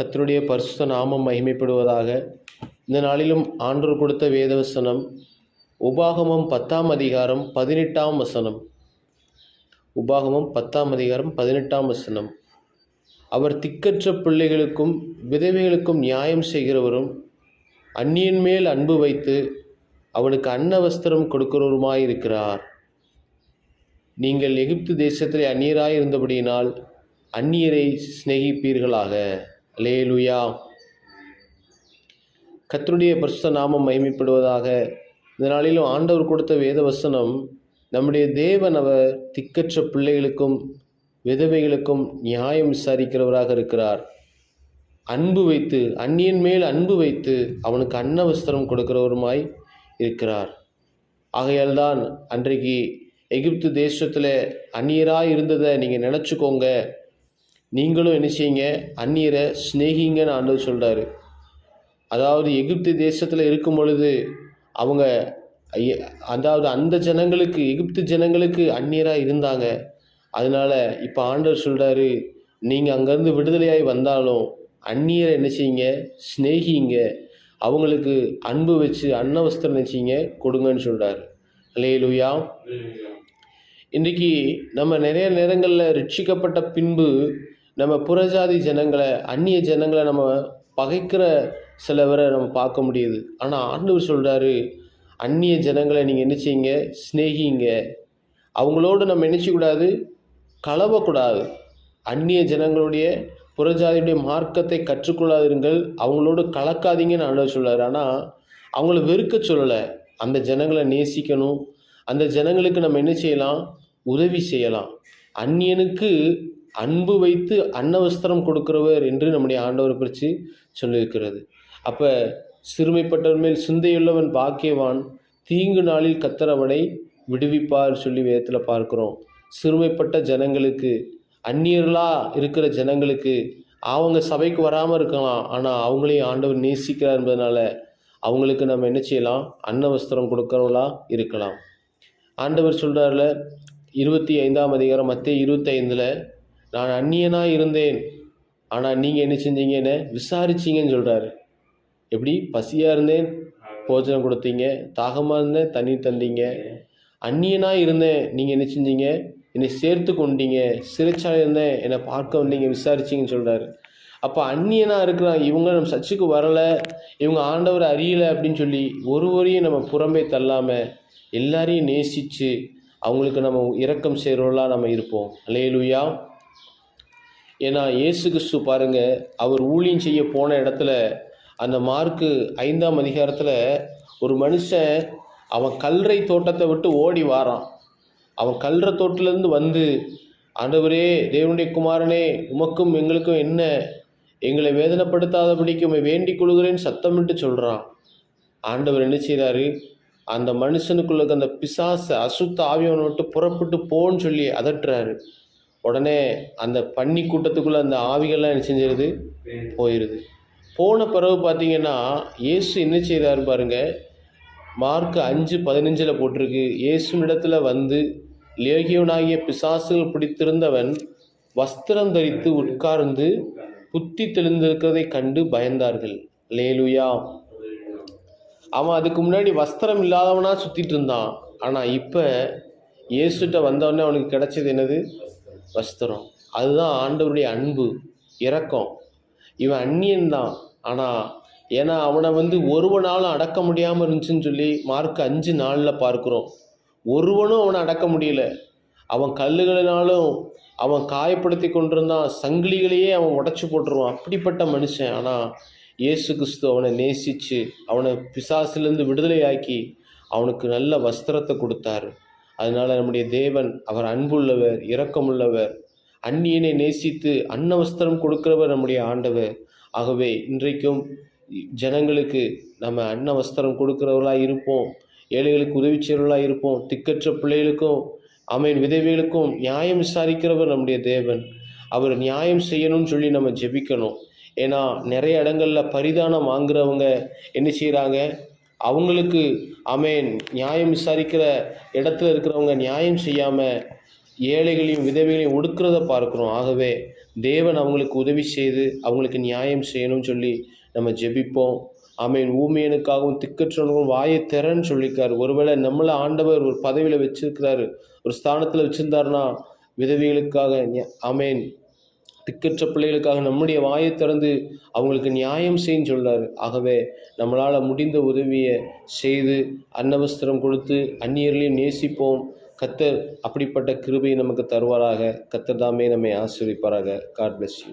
கத்தருடைய பரிசுத்த நாமம் மகிமைப்படுவதாக. இந்த நாளிலும் ஆண்டோர் கொடுத்த வேதவசனம் உபாகமம் பத்தாம் அதிகாரம் பதினெட்டாம் வசனம். உபாகமம் பத்தாம் அதிகாரம் பதினெட்டாம் வசனம். அவர் திக்கற்ற பிள்ளைகளுக்கும் விதவைகளுக்கும் நியாயம் செய்கிறவரும் அந்நியன் மேல் அன்பு வைத்து அவனுக்கு அன்ன வஸ்திரம் கொடுக்கிறவருமாயிருக்கிறார். நீங்கள் எகிப்து தேசத்திலே அந்நியராயிருந்தபடியினால் அந்நியரை சிநேகிப்பீர்களாக. லேலுயா கத்தருடைய பரிசுத்த நாமம் மகிமைப்படுவதாக. இந்த நாளிலும் ஆண்டவர் கொடுத்த வேத வசனம் நம்முடைய தேவன் அவர் திக்கற்ற பிள்ளைகளுக்கும் விதவைகளுக்கும் நியாயம் விசாரிக்கிறவராக இருக்கிறார். அன்பு வைத்து அந்நியன் மேல் அன்பு வைத்து அவனுக்கு அன்ன வஸ்திரம் கொடுக்கிறவருமாய் இருக்கிறார். ஆகையால் தான் அன்றைக்கு எகிப்து தேசத்தில் அந்நியராக இருந்ததை நீங்கள் நினச்சிக்கோங்க. நீங்களும் என்ன செய்யுங்க? அந்நியரை சிநேகிங்கன்னு ஆண்டவர் சொல்கிறாரு அதாவது எகிப்து தேசத்தில் இருக்கும் பொழுது அவங்க அதாவது அந்த ஜனங்களுக்கு எகிப்து ஜனங்களுக்கு அந்நியராக இருந்தாங்க. அதனால் இப்போ ஆண்டவர் சொல்கிறாரு நீங்கள் அங்கேருந்து விடுதலையாகி வந்தாலும் அந்நியரை என்ன செய்யுங்க? சிநேகிங்க அவங்களுக்கு அன்பு வச்சு அன்னவஸ்திரம் நினச்சிங்க கொடுங்கன்னு சொல்கிறார் லேலுயா இன்றைக்கி நம்ம நிறைய நேரங்களில் ரட்சிக்கப்பட்ட பின்பு நம்ம புறஜாதி ஜனங்களை அந்நிய ஜனங்களை நம்ம பகைக்கிற சிலவரை நம்ம பார்க்க முடியுது. ஆனால் ஆண்டவர் சொல்கிறாரு அந்நிய ஜனங்களை நீங்கள் என்ன செய்யுங்க? சிநேகிங்க அவங்களோடு நம்ம நினச்சிக்கூடாது கலவக்கூடாது. அந்நிய ஜனங்களுடைய புறஜாதியுடைய மார்க்கத்தை கற்றுக்கொள்ளாதிருங்கள். அவங்களோடு கலக்காதீங்கன்னு ஆண்டவர் சொல்கிறார் ஆனால் அவங்கள வெறுக்க சொல்லலை. அந்த ஜனங்களை நேசிக்கணும். அந்த ஜனங்களுக்கு நம்ம என்ன செய்யலாம்? உதவி செய்யலாம். அந்நியனுக்கு அன்பு வைத்து அன்னவஸ்திரம் கொடுக்கிறவர் என்று நம்முடைய ஆண்டவர் பற்றி சொல்லியிருக்கிறது. அப்போ சிறுமைப்பட்டவன் மேல் சிந்தையுள்ளவன் பாக்கியவான் தீங்கு நாளில் கத்தரவனை விடுவிப்பார் சொல்லி வேதத்தில் பார்க்குறோம். சிறுமைப்பட்ட ஜனங்களுக்கு அந்நியர்களாக இருக்கிற ஜனங்களுக்கு அவங்க சபைக்கு வராமல் இருக்கலாம் ஆனால் அவங்களையும் ஆண்டவர் நேசிக்கிறார் என்பதனால அவங்களுக்கு நம்ம என்ன செய்யலாம்? அன்ன வஸ்திரம் கொடுக்கறவங்களா இருக்கலாம். ஆண்டவர் சொல்கிறார்ல இருபத்தி ஐந்தாம் அதிகாரம் மத்திய இருபத்தைந்தில் நான் அந்நியனாக இருந்தேன். ஆனால் நீங்கள் என்ன செஞ்சீங்கன்னு விசாரிச்சீங்கன்னு சொல்கிறாரு எப்படி? பசியாக இருந்தேன். போஜனம் கொடுத்தீங்க. தாகமாக இருந்தேன். தண்ணீர் தந்தீங்க. அந்நியனாக இருந்தேன். நீங்கள் என்ன செஞ்சீங்க? என்னை சேர்த்து கொண்டீங்க. சிறைச்சாலை இருந்தேன். என்னை பார்க்க வந்தீங்க. விசாரிச்சிங்கன்னு சொல்கிறாரு அப்போ அந்நியனாக இருக்கிறான். இவங்க நம்ம சர்ச்சுக்கு வரலை. இவங்க ஆண்டவர் அறியலை அப்படின்னு சொல்லி ஒருவரையும் நம்ம புறம்பே தள்ளாமல் எல்லாரையும் நேசித்து அவங்களுக்கு நம்ம இரக்கம் செய்கிறவர்களாக நம்ம இருப்போம். லேலுயா ஏன்னா இயேசு கிறிஸ்து பாருங்க அவர் ஊழியம் செய்ய போன இடத்துல அந்த மார்க்கு ஐந்தாம் அதிகாரத்தில் ஒரு மனுஷன் அவன் கல்றை தோட்டத்தை விட்டு ஓடி வாரான். அவன் கல்ற தோட்டிலேருந்து வந்து ஆண்டவரே தேவனுடைய குமாரனே உமக்கும் எங்களுக்கும் என்ன? எங்களை வேதனைப்படுத்தாதபடிக்கு உம்மை வேண்டிக் கொள்கிறேன்னு சத்தமிட்டு சொல்கிறான் ஆண்டவர் என்ன செய்கிறாரு அந்த மனுஷனுக்குள்ள அந்த பிசாசை அசுத்த ஆவியவனை விட்டு புறப்பட்டு போன்னு சொல்லி அதட்டுறாரு. உடனே அந்த பன்னி கூட்டத்துக்குள்ளே அந்த ஆவிகள்லாம் என்ன செஞ்சிருது? போயிடுது போன பிறகு பார்த்தீங்கன்னா இயேசு என்ன செய்கிறாரு பாருங்க மார்க் அஞ்சு பதினஞ்சில் போட்டிருக்கு. இயேசுனிடத்துல வந்து லேகியவனாகிய பிசாசுகள் பிடித்திருந்தவன் வஸ்திரம் தரித்து உட்கார்ந்து புத்தி தெளிந்திருக்கிறதை கண்டு பயந்தார்கள். லேலுயா. அவன் அதுக்கு முன்னாடி வஸ்திரம் இல்லாதவனாக சுற்றிட்டு இருந்தான். ஆனால் இப்போ இயேசுட்ட வந்தவொடனே அவனுக்கு கிடைச்சது என்னது? வஸ்திரம். அதுதான் ஆண்டவருடைய அன்பு இரக்கம். இவன் அந்நியன் தான். ஆனால் ஏன்னா அவனை வந்து ஒருவனாலும் அடக்க முடியாமல் இருந்துச்சுன்னு சொல்லி மார்க் அஞ்சு நாளில் பார்க்குறோம். ஒருவனும் அவனை அடக்க முடியல. அவன் கல்லுகளினாலும் அவன் காயப்படுத்தி கொண்டிருந்தான். சங்கிலிகளையே அவன் உடச்சி போட்டுருவான். அப்படிப்பட்ட மனுஷன். ஆனால் இயேசு கிறிஸ்து அவனை நேசித்து அவனை பிசாசிலேருந்து விடுதலையாக்கி அவனுக்கு நல்ல வஸ்திரத்தை கொடுத்தாரு. அதனால் நம்முடைய தேவன் அவர் அன்புள்ளவர் இரக்கமுள்ளவர் அந்நியனை நேசித்து அன்ன வஸ்திரம் கொடுக்கிறவர் நம்முடைய ஆண்டவர். ஆகவே இன்றைக்கும் ஜனங்களுக்கு நம்ம அன்ன வஸ்திரம் கொடுக்கிறவர்களாக இருப்போம் ஏழைகளுக்கு உதவி செய்கிறவர்களாக இருப்போம் திக்கற்ற பிள்ளைகளுக்கும் அமையின் விதவைகளுக்கும் நியாயம் விசாரிக்கிறவர் நம்முடைய தேவன். அவர் நியாயம் செய்யணும்னு சொல்லி நம்ம ஜெபிக்கணும். ஏன்னா நிறைய இடங்களில் பரிதானம் வாங்குறவங்க என்ன செய்கிறாங்க அவங்களுக்கு அமேன் நியாயம் விசாரிக்கிற இடத்துல இருக்கிறவங்க நியாயம் செய்யாமல் ஏழைகளையும் விதவைகளையும் ஒடுக்கிறத பார்க்குறோம். ஆகவே தேவன் அவங்களுக்கு உதவி செய்து அவங்களுக்கு நியாயம் செய்யணும்னு சொல்லி நம்ம ஜெபிப்போம். ஆமேன். ஊமையனுக்காகவும் திக்கற்றவனுக்கும் வாயை திறன்னு சொல்லியிருக்காரு. ஒருவேளை நம்மளை ஆண்டவர் ஒரு பதவியில் வச்சிருக்கிறாரு ஒரு ஸ்தானத்தில் வச்சுருந்தாருன்னா விதவிகளுக்காக அமேன் ஆமேன். திக்கற்ற பிள்ளைகளுக்காக நம்முடைய வாயை திறந்து அவங்களுக்கு நியாயம் செய்யும் சொல்றாரு. ஆகவே நம்மளால் முடிந்த உதவியை செய்து அன்னவஸ்திரம் கொடுத்து அந்நியர்களையும் நேசிப்போம். கத்தர் அப்படிப்பட்ட கிருபையை நமக்கு தருவாராக. கத்தர் தாமே நம்மை ஆசிரிப்பாராக காட் பிளஸ் யூ